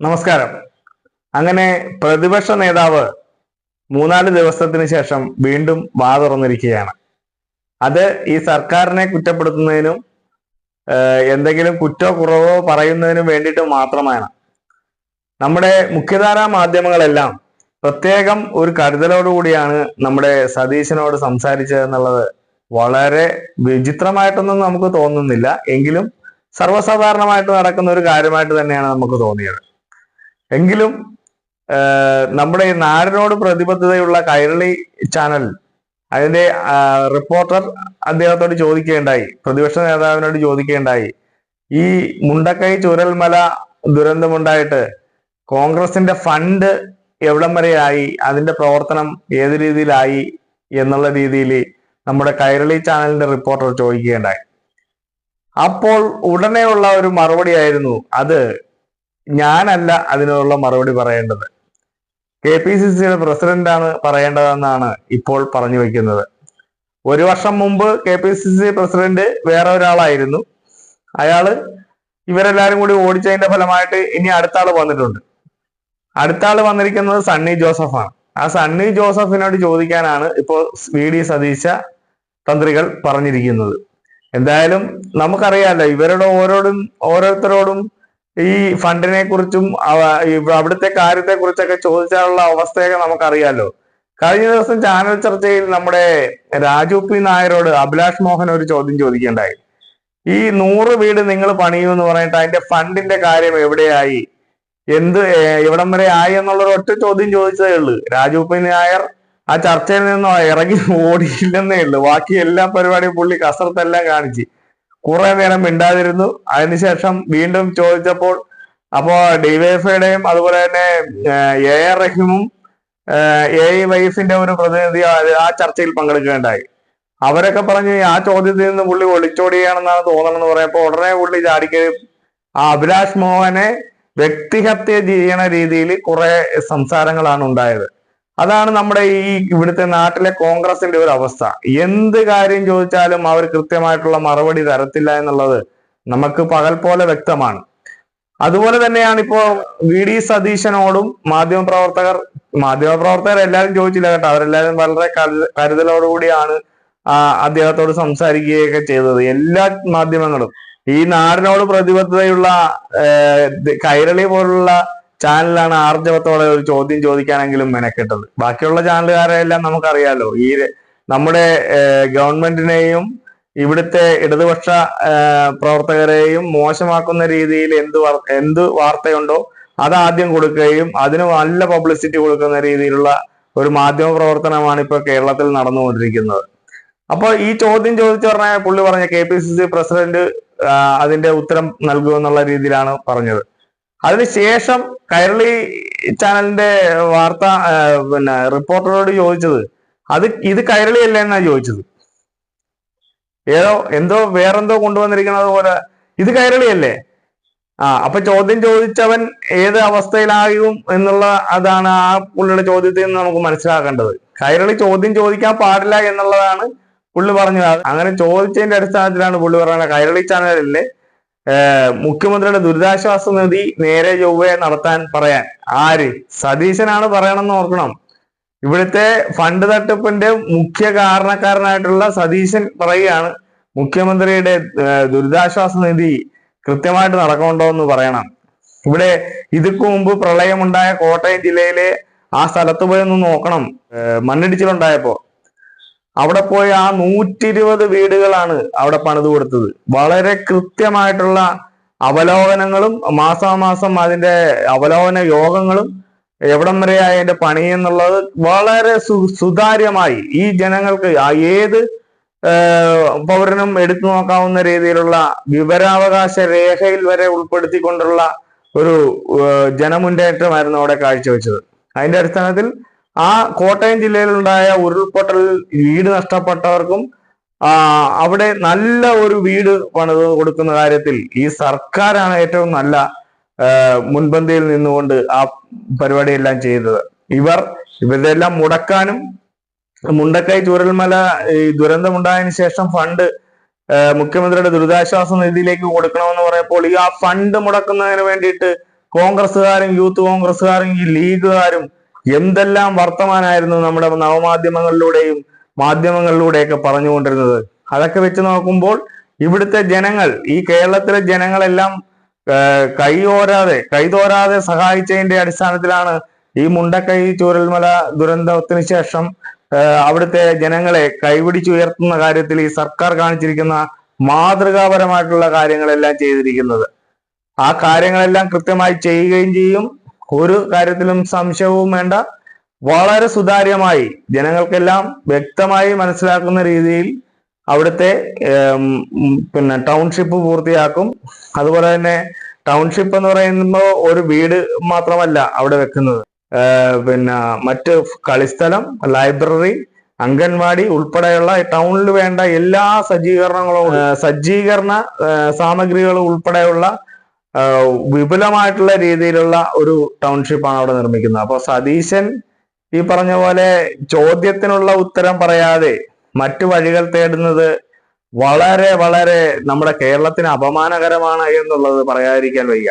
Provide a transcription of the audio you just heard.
നമസ്കാരം. അങ്ങനെ പ്രതിപക്ഷ നേതാവ് മൂന്നാൽ ദിവസത്തിന് ശേഷം വീണ്ടും വാ തുറന്നിരിക്കുകയാണ്. അത് ഈ സർക്കാരിനെ കുറ്റപ്പെടുത്തുന്നതിനും എന്തെങ്കിലും കുറ്റോ കുറവോ പറയുന്നതിനും വേണ്ടിയിട്ട് മാത്രമാണ്. നമ്മുടെ മുഖ്യധാരാ മാധ്യമങ്ങളെല്ലാം പ്രത്യേകം ഒരു കരുതലോടുകൂടിയാണ് നമ്മുടെ സതീശനോട് സംസാരിച്ചത് എന്നുള്ളത് വളരെ വിചിത്രമായിട്ടൊന്നും നമുക്ക് തോന്നുന്നില്ല. എങ്കിലും സർവസാധാരണമായിട്ട് നടക്കുന്ന ഒരു കാര്യമായിട്ട് തന്നെയാണ് നമുക്ക് തോന്നിയത്. എങ്കിലും നമ്മുടെ ഈ നാടിനോട് പ്രതിബദ്ധതയുള്ള കൈരളി ചാനൽ അതിന്റെ റിപ്പോർട്ടർ അദ്ദേഹത്തോട് ചോദിക്കുകയുണ്ടായി പ്രതിപക്ഷ നേതാവിനോട് ചോദിക്കുകയുണ്ടായി ഈ മുണ്ടക്കൈ ചുരൽമല ദുരന്തമുണ്ടായിട്ട് കോൺഗ്രസിന്റെ ഫണ്ട് എവിടം വരെയായി അതിന്റെ പ്രവർത്തനം ഏത് രീതിയിലായി എന്നുള്ള രീതിയിൽ നമ്മുടെ കൈരളി ചാനലിന്റെ റിപ്പോർട്ടർ ചോദിക്കുകയുണ്ടായി. അപ്പോൾ ഉടനെയുള്ള ഒരു മറുപടി ആയിരുന്നു അത് ഞാനല്ല അതിനുള്ള മറുപടി പറയേണ്ടത്. കെ പി സി സിയുടെ പ്രസിഡന്റാണ് പറയേണ്ടതെന്നാണ് ഇപ്പോൾ പറഞ്ഞു വെക്കുന്നത്. ഒരു വർഷം മുമ്പ് K P C C president വേറെ ഒരാളായിരുന്നു. അയാൾ ഇവരെല്ലാരും കൂടി ഓടിച്ചതിന്റെ ഫലമായിട്ട് ഇനി അടുത്ത ആൾ വന്നിട്ടുണ്ട്. അടുത്ത ആൾ വന്നിരിക്കുന്നത് സണ്ണി ജോസഫാണ്. ആ സണ്ണി ജോസഫിനോട് ചോദിക്കാനാണ് ഇപ്പോൾ വി ഡി സതീശ തന്ത്രികൾ പറഞ്ഞിരിക്കുന്നത്. എന്തായാലും നമുക്കറിയാമല്ലോ ഇവരുടെ ഓരോടും ഓരോരുത്തരോടും ഈ ഫണ്ടിനെ കുറിച്ചും അവിടുത്തെ കാര്യത്തെ കുറിച്ചൊക്കെ ചോദിച്ചാലുള്ള അവസ്ഥയൊക്കെ നമുക്കറിയാലോ. കഴിഞ്ഞ ദിവസം ചാനൽ ചർച്ചയിൽ നമ്മുടെ രാജു പി നായരോട് അഭിലാഷ് മോഹൻ ഒരു ചോദ്യം ചോദിക്കേണ്ടായി ഈ നൂറ് വീട് നിങ്ങൾ പണിയൂ എന്ന് പറഞ്ഞിട്ട് അതിന്റെ ഫണ്ടിന്റെ കാര്യം എവിടെയായി? എന്ത് എവിടം വരെ ആയി എന്നുള്ള ഒറ്റ ചോദ്യം ചോദിച്ചതേ ഉള്ളൂ. രാജു പി നായർ ആ ചർച്ചയിൽ നിന്നോ ഇറങ്ങി ഓടിയില്ലെന്നേ ഉള്ളൂ. ബാക്കി എല്ലാ പരിപാടിയും പുള്ളി കസർത്തെല്ലാം കാണിച്ച്. കുറെ നേരം മിണ്ടാതിരുന്നു. അതിനുശേഷം വീണ്ടും ചോദിച്ചപ്പോൾ അപ്പോ ഡിവൈഎഫ്ഐയുടെയും അതുപോലെ തന്നെ എ ആർ റഹീമും എ ഐ വൈഎഫിന്റെ ഒരു പ്രതിനിധി ആ- ചർച്ചയിൽ പങ്കെടുക്കുകയുണ്ടായി. അവരൊക്കെ പറഞ്ഞു ആ ചോദ്യത്തിൽ നിന്ന് പുള്ളി ഒളിച്ചോടിയാണെന്നാണ് തോന്നണമെന്ന് പറയപ്പോ ഉടനെ പുള്ളി ചാടിക്കുകയും ആ അഭിലാഷ് മോഹനെ വ്യക്തിഹത്യ ചെയ്യണ രീതിയിൽ കുറെ സംസാരങ്ങളാണ് ഉണ്ടായത്. അതാണ് നമ്മുടെ ഈ ഇവിടുത്തെ നാട്ടിലെ കോൺഗ്രസിന്റെ ഒരു അവസ്ഥ. എന്ത് കാര്യം ചോദിച്ചാലും അവർ കൃത്യമായിട്ടുള്ള മറുപടി തരത്തില്ല എന്നുള്ളത് നമുക്ക് പകൽ പോലെ വ്യക്തമാണ്. അതുപോലെ തന്നെയാണ് ഇപ്പോ വി ഡി സതീശനോടും മാധ്യമപ്രവർത്തകർ മാധ്യമപ്രവർത്തകർ എല്ലാവരും ചോദിച്ചില്ല കേട്ടോ. അവരെല്ലാവരും വളരെ കരുത- കരുതലോടുകൂടിയാണ് അദ്ദേഹത്തോട് സംസാരിക്കുകയൊക്കെ ചെയ്തത്. എല്ലാ മാധ്യമങ്ങളും. ഈ നാടിനോട് പ്രതിബദ്ധതയുള്ള കൈരളി പോലുള്ള ചാനലാണ് ആർജവത്തോടെ ഒരു ചോദ്യം ചോദിക്കാനെങ്കിലും മെനക്കെട്ടത്. ബാക്കിയുള്ള ചാനലുകാരെ എല്ലാം നമുക്കറിയാലോ ഈ നമ്മുടെ ഗവൺമെന്റിനെയും ഇവിടുത്തെ ഇടതുപക്ഷ പ്രവർത്തകരെയും മോശമാക്കുന്ന രീതിയിൽ എന്ത് എന്ത് വാർത്തയുണ്ടോ അത് ആദ്യം കൊടുക്കുകയും അതിന് നല്ല പബ്ലിസിറ്റി കൊടുക്കുന്ന രീതിയിലുള്ള ഒരു മാധ്യമ പ്രവർത്തനമാണ് ഇപ്പൊ കേരളത്തിൽ നടന്നുകൊണ്ടിരിക്കുന്നത്. അപ്പൊ ഈ ചോദ്യം ചോദിച്ചു പറഞ്ഞ പുള്ളി പറഞ്ഞ K P C C president അതിന്റെ ഉത്തരം നൽകുമെന്നുള്ള രീതിയിലാണ് പറഞ്ഞത്. അതിനുശേഷം കൈരളി ചാനലിന്റെ വാർത്ത പിന്നെ റിപ്പോർട്ടറോട് ചോദിച്ചത് അത് ഇത് കൈരളി അല്ലേ എന്നാ ചോദിച്ചത്? ഏതോ എന്തോ വേറെന്തോ കൊണ്ടുവന്നിരിക്കുന്നത് പോലെ ഇത് കൈരളിയല്ലേ? ആ അപ്പൊ ചോദ്യം ചോദിച്ചവൻ ഏത് അവസ്ഥയിലാകും എന്നുള്ള അതാണ് ആ പുള്ളിയുടെ ചോദ്യത്തിൽ നിന്ന് നമുക്ക് മനസ്സിലാക്കേണ്ടത്. കൈരളി ചോദ്യം ചോദിക്കാൻ പാടില്ല എന്നുള്ളതാണ് പുള്ളി പറഞ്ഞത്. അങ്ങനെ ചോദിച്ചതിന്റെ അടിസ്ഥാനത്തിലാണ് പുള്ളി പറയുന്നത് കൈരളി ചാനലിലെ ഏഹ് മുഖ്യമന്ത്രിയുടെ ദുരിതാശ്വാസ നിധി നേരെ ചൊവ്വയെ നടത്താൻ പറയാൻ. ആര്? സതീശനാണ് പറയണമെന്ന് ഓർക്കണം. ഇവിടുത്തെ ഫണ്ട് തട്ടിപ്പിന്റെ മുഖ്യ കാരണക്കാരനായിട്ടുള്ള സതീശൻ പറയുകയാണ് മുഖ്യമന്ത്രിയുടെ ദുരിതാശ്വാസ നിധി കൃത്യമായിട്ട് നടക്കണ്ടോ എന്ന് പറയണം. ഇവിടെ ഇതുക്കു മുമ്പ് പ്രളയമുണ്ടായ കോട്ടയം ജില്ലയിലെ ആ സ്ഥലത്ത് പോയി ഒന്ന് നോക്കണം. മണ്ണിടിച്ചിലുണ്ടായപ്പോ. അവിടെ പോയ ആ നൂറ്റി ഇരുപത് വീടുകളാണ് അവിടെ പണിത് കൊടുത്തത്. വളരെ കൃത്യമായിട്ടുള്ള അവലോകനങ്ങളും മാസാമാസം അതിന്റെ അവലോകന യോഗങ്ങളും എവിടം വരെയായി അതിന്റെ പണി എന്നുള്ളത് വളരെ സു സുതാര്യമായി ഈ ജനങ്ങൾക്ക് ഏത് പൗരനും എടുത്തു നോക്കാവുന്ന രീതിയിലുള്ള വിവരാവകാശ രേഖയിൽ വരെ ഉൾപ്പെടുത്തിക്കൊണ്ടുള്ള ഒരു ജനമുന്നേറ്റമായിരുന്നു അവിടെ കാഴ്ചവെച്ചത്. അതിന്റെ അടിസ്ഥാനത്തിൽ ആ കോട്ടയം ജില്ലയിലുണ്ടായ ഉരുൾപൊട്ടൽ വീട് നഷ്ടപ്പെട്ടവർക്കും അവിടെ നല്ല ഒരു വീട് പണിത് കൊടുക്കുന്ന കാര്യത്തിൽ ഈ സർക്കാരാണ് ഏറ്റവും നല്ല മുൻപന്തിയിൽ നിന്നുകൊണ്ട് ആ പരിപാടിയെല്ലാം ചെയ്തത്. ഇവർ ഇവരെല്ലാം മുടക്കാനും മുണ്ടക്കൈ ചൂരൽമല ഈ ശേഷം ഫണ്ട് മുഖ്യമന്ത്രിയുടെ ദുരിതാശ്വാസ നിധിയിലേക്ക് കൊടുക്കണമെന്ന് പറയപ്പോൾ ഈ ആ ഫണ്ട് മുടക്കുന്നതിന് വേണ്ടിയിട്ട് കോൺഗ്രസ്സുകാരും യൂത്ത് കോൺഗ്രസ്സുകാരും ഈ ലീഗുകാരും എന്തെല്ലാം വർത്തമാനായിരുന്നു നമ്മുടെ നവമാധ്യമങ്ങളിലൂടെയും മാധ്യമങ്ങളിലൂടെയൊക്കെ പറഞ്ഞുകൊണ്ടിരുന്നത്? അതൊക്കെ വെച്ച് നോക്കുമ്പോൾ ഇവിടുത്തെ ജനങ്ങൾ ഈ കേരളത്തിലെ ജനങ്ങളെല്ലാം കൈയോരാതെ കൈതോരാതെ സഹായിച്ചതിന്റെ അടിസ്ഥാനത്തിലാണ് ഈ മുണ്ടക്കൈ ചൂരൽമല ദുരന്തത്തിന് ശേഷം അവിടുത്തെ ജനങ്ങളെ കൈപിടിച്ചുയർത്തുന്ന കാര്യത്തിൽ ഈ സർക്കാർ കാണിച്ചിരിക്കുന്ന മാതൃകാപരമായിട്ടുള്ള കാര്യങ്ങളെല്ലാം ചെയ്തിരിക്കുന്നത്. ആ കാര്യങ്ങളെല്ലാം കൃത്യമായി ചെയ്യുകയും ചെയ്യും. ഒരു കാര്യത്തിലും സംശയവും വേണ്ട. വളരെ സുതാര്യമായി ജനങ്ങൾക്കെല്ലാം വ്യക്തമായി മനസ്സിലാക്കുന്ന രീതിയിൽ അവിടുത്തെ പിന്നെ ടൗൺഷിപ്പ് പൂർത്തിയാക്കും. അതുപോലെ തന്നെ ടൗൺഷിപ്പ് എന്ന് പറയുമ്പോൾ ഒരു വീട് മാത്രമല്ല അവിടെ വെക്കുന്നത്. പിന്നെ മറ്റ് കളിസ്ഥലം ലൈബ്രറി അംഗൻവാടി ഉൾപ്പെടെയുള്ള ടൗണിൽ വേണ്ട എല്ലാ സജ്ജീകരണങ്ങളും സജ്ജീകരണ സാമഗ്രികളും ഉൾപ്പെടെയുള്ള വിപുലമായിട്ടുള്ള രീതിയിലുള്ള ഒരു ടൗൺഷിപ്പാണ് അവിടെ നിർമ്മിക്കുന്നത്. അപ്പോൾ സതീശൻ ഈ പറഞ്ഞ പോലെ ചോദ്യത്തിനുള്ള ഉത്തരം പറയാതെ മറ്റു വഴികൾ തേടുന്നത് വളരെ വളരെ നമ്മുടെ കേരളത്തിന് അപമാനകരമാണ് എന്നുള്ളത് പറയാതിരിക്കാൻ വയ്യ.